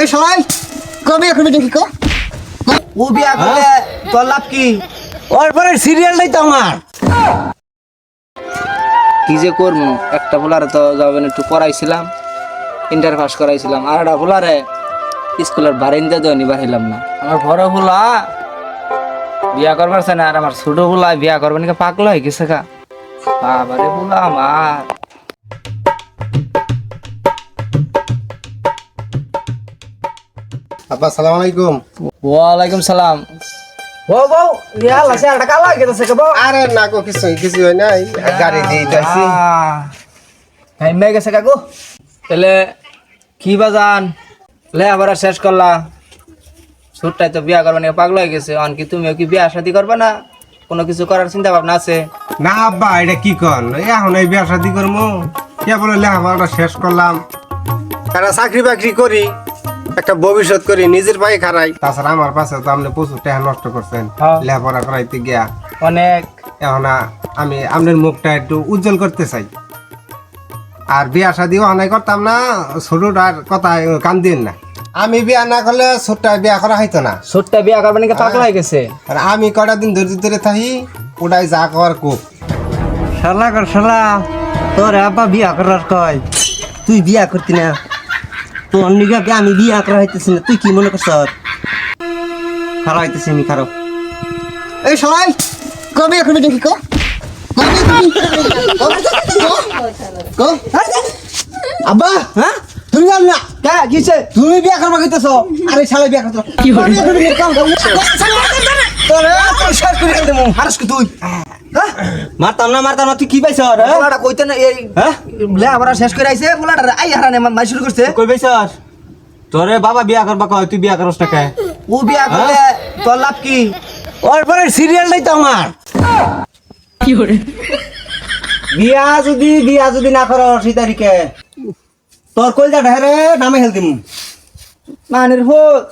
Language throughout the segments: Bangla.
এই সবাই কবে এখন দেখি কো ও বিয়া করলে তোর লাভ কি? ওর পরে সিরিয়ালটাই তো আমার। কি যে করব? একটা পোলারে তো যাবেন একটু পড়াইছিলাম ইন্টার পাস করাইছিলাম আর একটা পোলারে স্কুলের বারিন্দা দেওয়া নিবার হইলাম না। আমার বড় পোলা বিয়া করবার না আর আমার ছোট পোলা বিয়া করবেন কে পাগল হয়ে গেছে কা বাবারে পোলা আমার। আব্বা সালাম আলাইকুম। ওয়ালাইকুম সালাম। ও বউ বিয়া লাসে আর টাকা লাগে গেছে কে বউ। আরে না গো কিছু কিছু হয় নাই। গাড়ি দিয়ে যাইছি। টাইম হয়ে গেছে কাকু। তাহলে কি বাজান লে আবার শেষ করলা। সুটটাই তো বিয়া করবা নিয়ে পাগল হয়ে গেছে। অন কি তুমিও কি বিয়া শাদি করবে না? কোনো কিছু করার চিন্তা ভাবনা আছে? না আব্বা এটা কি কন? এখন এই বিয়া শাদি করব কে বলে লেখাপড়াটা শেষ করলাম। একটা চাকরি বাকরি করি একটা ভবিষ্যৎ করি নিজের পায়ে খারাই তাছাড়া আমার পাশে তো আপনি প্রচুর টাকা নষ্ট করছেন। হ্যাঁ। লেখাপড়া করাইতে গিয়া। অনেক। এখন আমি আপনার মুখটা একটু উজ্জ্বল করতে চাই। আর বিয়া শাদিও অনেক করতাম না ছোটটার কথা কান দিন না। আমি বিয়া না করলে ছোটটা বিয়া করা হইতো না। সুটটা বিয়া করবে নাকি? পাগল হয়ে গেছে। আর আমি কটা দিন ধরে ধরে থাকি ওটাই যা কর কুপ। শালা কর শালা তোর আব্বা বিয়া করার কয়। তুই বিয়া করতি না। তোর নিগাকে আমি বিয়া করা হইতেছি না। তুই কি মনে করছ? খারাপ হইতেছি আমি খারাপ। এই সবাই কবে এখন দেখি কো আব্বা হ্যাঁ? তুমি জান না? কে কিসে তুমি বিয়া করবা কইতেছ আরে শালা বিয়া করতে কি হল তোরে তোর শেষ করে দেবো হারস কি তুই? মারতাম না মারতাম না তুই কি পাইছ রে পোলাটা কইতে না এই হ্যাঁ? লে আর শেষ করে আইছে পোলাটা আই হারানে মাই শুরু করছে। কই পাইছ তোরে বাবা বিয়া করবা কয় তুই বিয়া করস না কে? ও বিয়া করলে তোর লাভ কি? ওর পরে সিরিয়ালটাই তো আমার। বিয়া যদি বিয়া যদি না করো সেই তারিখে। তোর কইজা ঢেরে নামে হেল দিমু। মানের ভূত।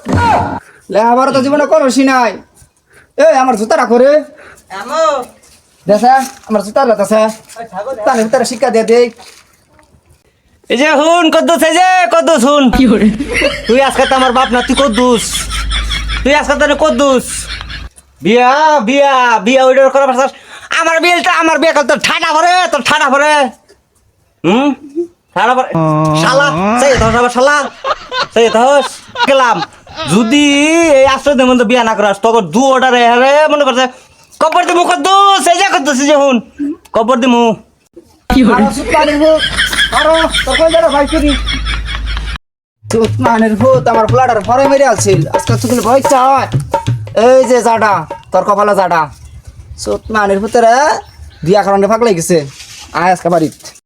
লে আবার তো জীবনে করছি নাই এই আমার জুতা রাখো রে দেশা আমার তানে শিক্ষা দিয়ে দেই। এই যে হুন কদ্দুস এই যে কদ্দুস হুন তুই আজকে তো আমার বাপ না তুই কদ্দুস। তুই আজকে তো কদ্দুস। বিয়া বিয়া বিয়া ওইটার করা পারছাস আমার বিয়েটা আমার বিয়ে করতে ঠাডা ভরে তোর ঠাডা ভরে হুম? ঠাডা ভরে শালা সেই তো আবার শালা। সেই তো গেলাম। যদি এই আশ্রয় মধ্যে বিয়া না করাস তোকে দু অর্ডারে মনে করছে কবর দিমু কত সেজা কত সেজা হুন কবর দিমু। কি হল? ভূত আরও তোর যারা ভাই করি সুতমানের ভূত আমার মেরে আছিল আজকে চুকুল ভয় চায় এই যে জাডা তোর কপালে জাডা। সুতমানের ভূতেরা দিয়া কারণে ফাঁক গেছে। আয় আজকে বাড়ি